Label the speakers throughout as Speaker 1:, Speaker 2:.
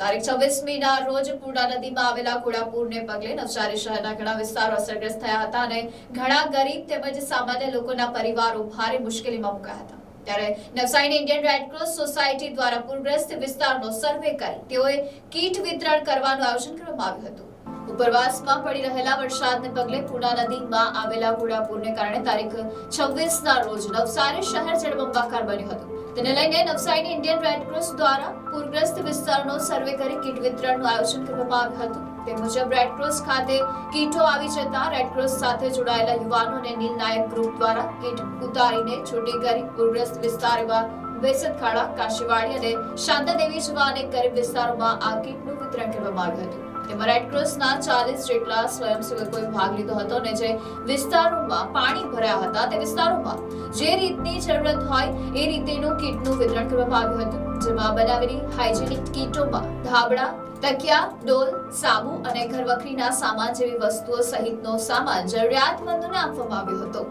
Speaker 1: તારીખ છવ્વીસમી ના રોજ પૂર્ણા નદીમાં આવેલા કુડાપુરને પગલે નવસારી શહેરના ઘણા વિસ્તારો અસરગ્રસ્ત થયા હતા અને ઘણા ગરીબ તેમજ સામાન્ય લોકોના પરિવારો ભારે મુશ્કેલીમાં મુકાયા હતા. ત્યારે નવસારીની ઇન્ડિયન રેડક્રોસ સોસાયટી દ્વારા પૂરગ્રસ્ત વિસ્તારનો સર્વે કરી તેઓએ કીટ વિતરણ કરવાનું આયોજન કરવામાં આવ્યું હતું. ઉપરવાસમાં પડી રહેલા વરસાદને પગલે પૂર્ણા નદીમાં આવેલા ઘોડાપુરને કારણે તારીખ છવ્વીસ ના રોજ નવસારી શહેર જળબંબાકાર બન્યું હતું. તેને લઈને નવસારીની ઇન્ડિયન રેડક્રોસ દ્વારા પૂરગ્રસ્ત વિસ્તારનો સર્વે કરી કીટ વિતરણનું આયોજન કરવામાં આવ્યું હતું. તે મુજબ રેડક્રોસ ખાતે કીટો આવી જતા રેડક્રોસ સાથે જોડાયેલા યુવાનો અને નીલ નાયક ગ્રુપ દ્વારા કીટ ઉતારીને છૂટી કરી પૂરગ્રસ્ત વિસ્તાર એવા બેસતખાડા, કાશીવાડી અને શાંતાદેવી જેવા અનેક ગરીબ વિસ્તારોમાં આ કીટનું વિતરણ કરવામાં આવ્યું હતું. તેમાં રેડક્રોસના ચાલીસ જેટલા સ્વયંસેવકોએ ભાગ લીધો હતો અને જે વિસ્તારોમાં પાણી ભરાયા હતા, તે વિસ્તારોમાં જે રીતની જરૂરત હોય એ રીતેનું કીટનું વિતરણ કરવામાં આવ્યું હતું, જેમાં બનાવેલી હાઇજેનિક કીટોમાં ધાબળા, તકિયા, ડોલ, સાબુ અને ઘરવખરીના સામાન જેવી વસ્તુઓ સહિતનો સામાન જરૂરિયાતમંદોને આપવામાં આવ્યો હતો.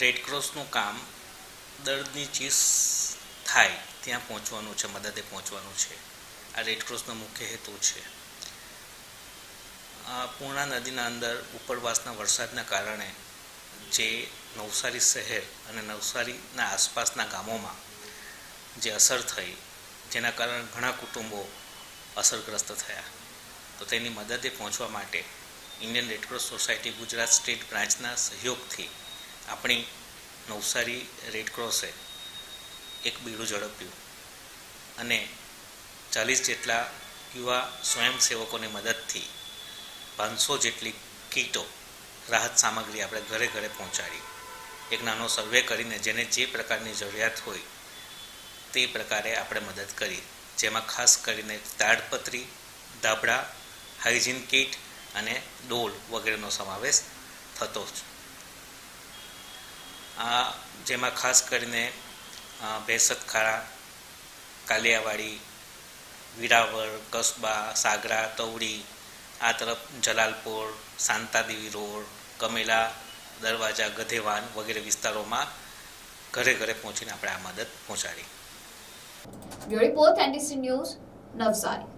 Speaker 2: રેડક્રોસનું કામ દર્દની ચીસ થાય ત્યાં પહોંચવાનું છે, મદદે પહોંચવાનું છે. આ રેડક્રોસનો મુખ્ય હેતુ છે. આ પૂર્ણા નદીના અંદર ઉપરવાસના વરસાદના કારણે જે નવસારી શહેર અને નવસારીના આસપાસના ગામોમાં જે અસર થઈ, જેના કારણે ઘણા કુટુંબો અસરગ્રસ્ત થયા. તો તેની મદદે પહોંચવા માટે Indian red cross society Gujarat state બ્રાન્ચના સહયોગથી આપણી નવસારી રેડક્રોસે એક બીડું ઝડપ્યું અને ચાલીસ જેટલા યુવા સ્વયંસેવકોની મદદથી પાંચસો જેટલી કીટો રાહત સામગ્રી આપણે ઘરે ઘરે પહોંચાડી. એક નાનો સર્વે કરીને જેને જે પ્રકારની જરૂરિયાત હોય તે પ્રકારે આપણે મદદ કરી. જેમાં ખાસ કરીને તાડપત્રી ધાબળા હાઇજીન કીટ અને ડોલ વગેરેનો સમાવેશ થતો જ. આ જેમાં ખાસ કરીને અ, ભેંસતખાડા કાલિયાવાડી વિરાવળ કસબા સાગરા તવડી આ તરફ જલાલપોર શાંતાદેવી રોડ, કમેલા, દરવાજા, ગધેવાન વગેરે વિસ્તારોમાં ઘરે ઘરે પહોંચીને આપણે આ મદદ પહોંચાડી.
Speaker 1: Report, NDC news, Navsari.